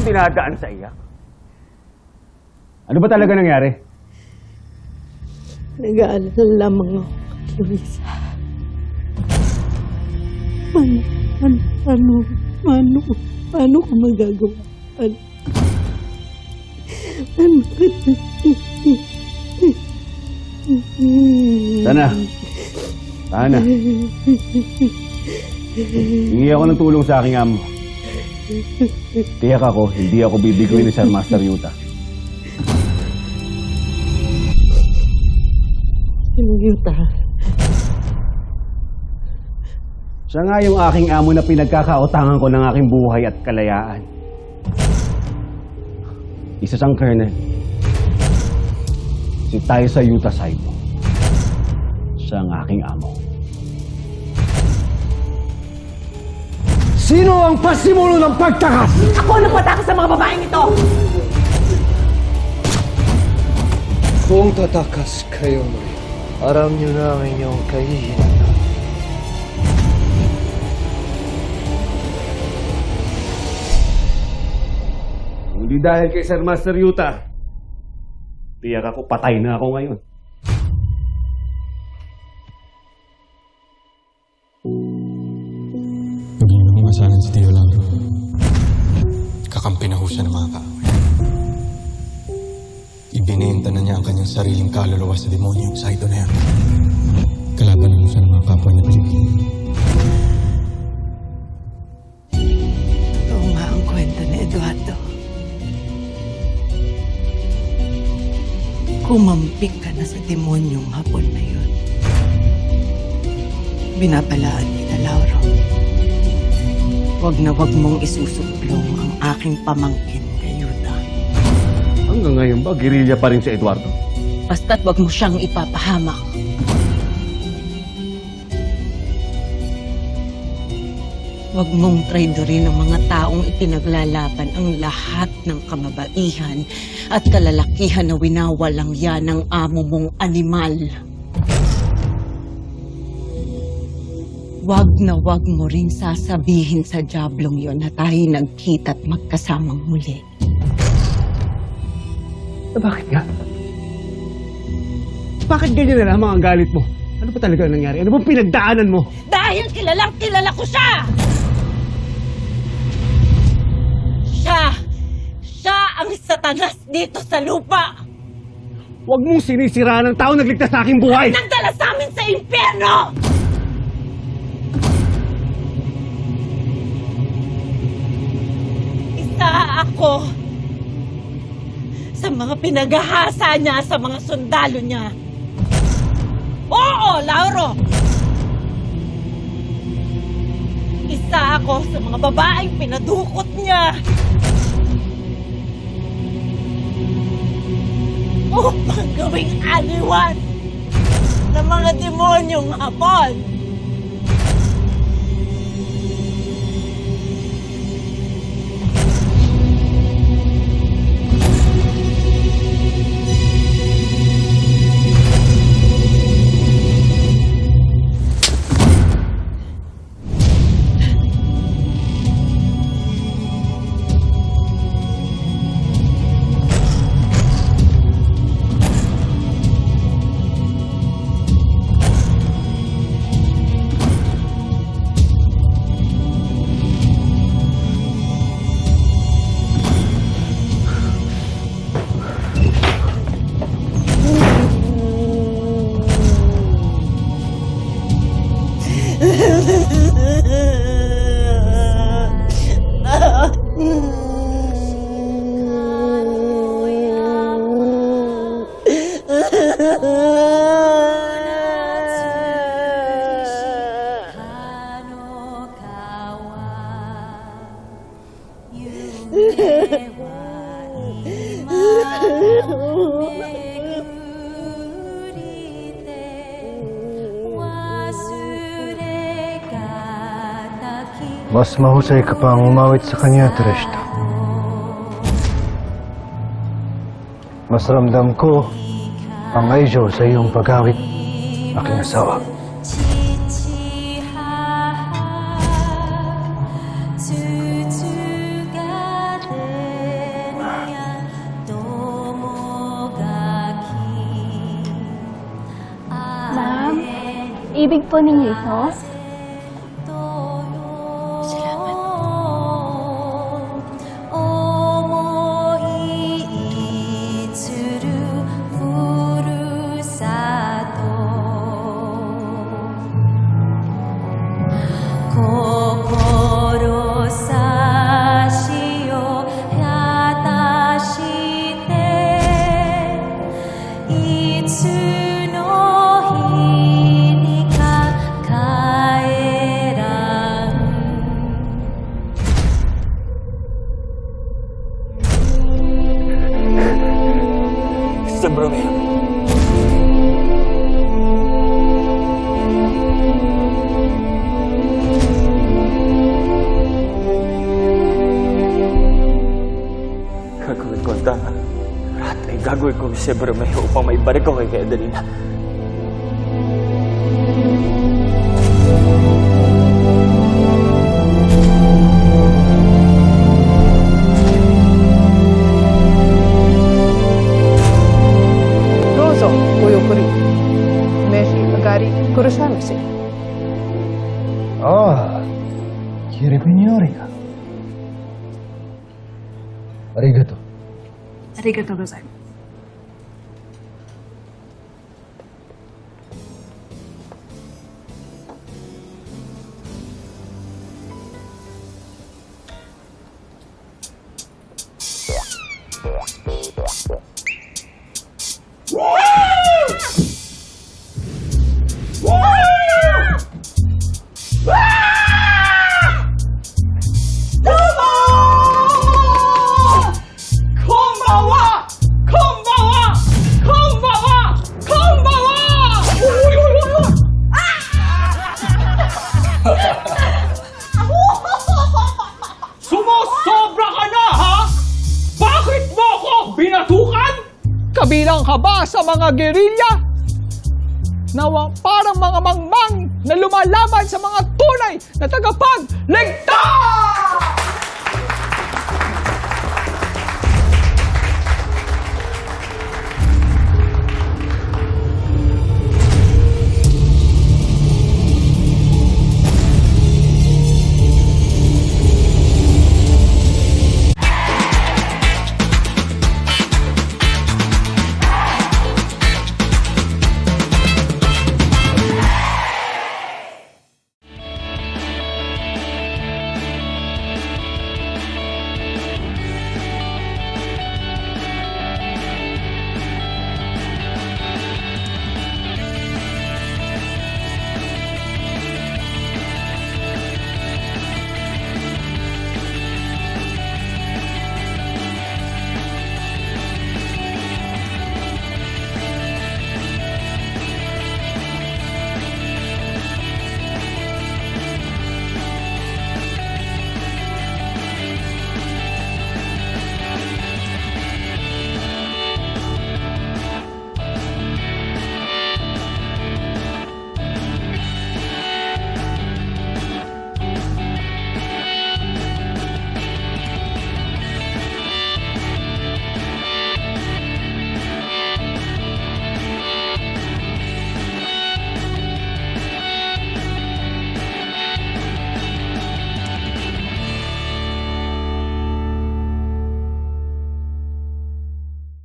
mong dinadaan sa iyak? Ano ba talaga nangyari? Nag-aalala lamang ako, Luisa. Paano, paano, paano, paano, paano ko magagawa? Paano? Paano? Sana. Sana. Hingi ako ng tulong sa aking amo. Tiyak ako, hindi ako bibiguin ni Sir Master Yuta. Yuta, Siya nga yung aking amo na pinagkakautangan ko ng aking buhay at kalayaan. Isa siyang colonel. Si Taisa Yuta Saito. Siya ang aking amo. Sino ang pasimulo ng pagtakas? Ako ang nagpatakas sa mga babaeng ito! Kung tatakas kayo muli, aram niyo na ang inyong kahihinatnan. Hindi dahil kay Sir Master Yuta. Tiyak ako, patay na ako ngayon. Iwasanan si Tio Lauro. Kakampi na ho siya ng mga kaaway. Ibinenta na niya ang kanyang sariling kaluluwa sa demonyo sa ito na yan. Kalaban na siya ng mga kapwa niya Pilipino. totoo nga ang kwento ni Eduardo. Kumampik ka na sa demonyong hapon na yun. Binabalaan. Huwag na huwag mong isusuplong ang aking pamangkin kay Yuta. Hanggang ngayon ba, girilya pa rin si Eduardo? Basta't wag mo siyang ipapahamak. Huwag mong traidorin ang mga taong ipinaglalaban ang lahat ng kamabaihan at kalalakihan na winawalang yan ng amo mong animal. Wag na wag mo rin sasabihin sa jablong yon na tayo nagkita't magkasamang muli. Bakit nga? Bakit ganyan na lamang ang galit mo? Ano ba talaga ang nangyari? Ano bang pinagdaanan mo? Dahil kilalang kilala ko siya! Siya! Siya ang satanas dito sa lupa! Huwag mong sinisira ng tao nagligtas sa aking buhay! Nagdala sa amin sa impyerno! Ako sa mga pinagahasa niya sa mga sundalo niya. Oo, Lauro! Isa ako sa mga babaeng pinadukot niya. Upang gawing aliwan ng mga demonyong hapon. Mas mahusay ka pang umawit sa kanya, Trishta. Mas ramdam ko ang aijo sa iyong pag-awit, aking asawa. Ibig po ni Oh Tama. Lahat ay gagawin ko si Romeo upang maibalik ko kay Adelina. Rozo, o yukuri. Meshi, magari, kurashamasi. Ah, Kiripinori ka. Arigato. ありがとうございます。 Mga gerilya? Na parang mga mangmang na lumalaban sa mga tunay na tagapagligtas!